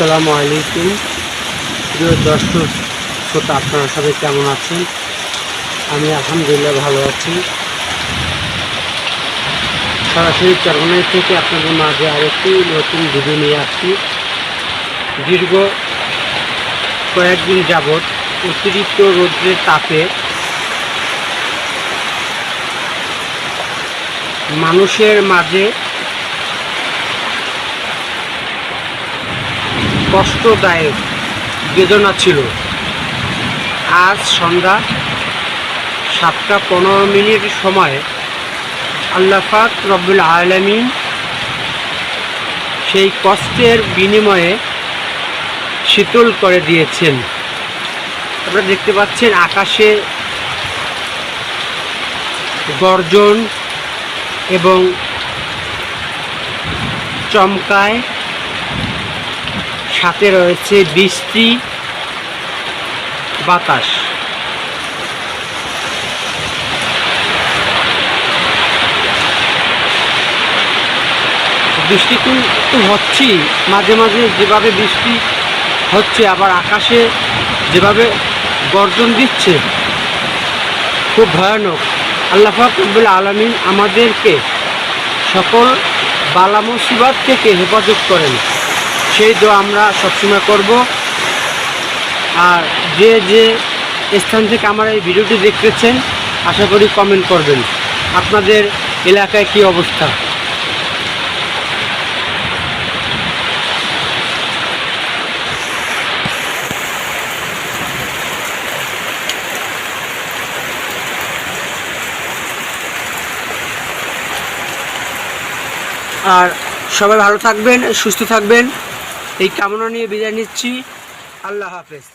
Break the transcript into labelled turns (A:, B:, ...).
A: আসসালামু আলাইকুম। প্রিয় দর্শক, শ্রোতা, আপনারা সবাই কেমন আছেন? আমি আলহামদুলিল্লাহ ভালো আছি। সরাসরি চরমনাই থেকে আপনাদের মাঝে আরেকটি নতুন ভিডিও নিয়ে আসছি। দীর্ঘ কয়েকদিন যাবৎ অতিরিক্ত রৌদ্রের তাপে মানুষের মাঝে কষ্টদায়ক বেদনা ছিল। আজ সন্ধ্যা সাতটা পনেরো মিনিট সময় আল্লাফাক রব্বুল আলমিন সেই কষ্টের বিনিময়ে শীতল করে দিয়েছেন। আপনারা দেখতে পাচ্ছেন আকাশে গর্জন এবং চমকায় সাথে রয়েছে বৃষ্টি, বাতাস। বৃষ্টি কিন্তু হচ্ছেই, মাঝে মাঝে যেভাবে বৃষ্টি হচ্ছে, আবার আকাশে যেভাবে গর্জন দিচ্ছে, খুব ভয়ানক। আল্লাহ রব্বুল আলমিন আমাদেরকে সকল বালা মুসিবত থেকে হেফাজত করেন। সেই দোয়া আমরা সবসময় করব। আর যে যে স্থান থেকে আমার এই ভিডিওটি দেখতেছেন, আশা করি কমেন্ট করবেন। আপনাদের এলাকায় কি অবস্থা? আর সবাই ভালো থাকবেন, সুস্থ থাকবেন। এই কামনা নিয়ে বিদায় নিচ্ছি। আল্লাহ হাফেজ।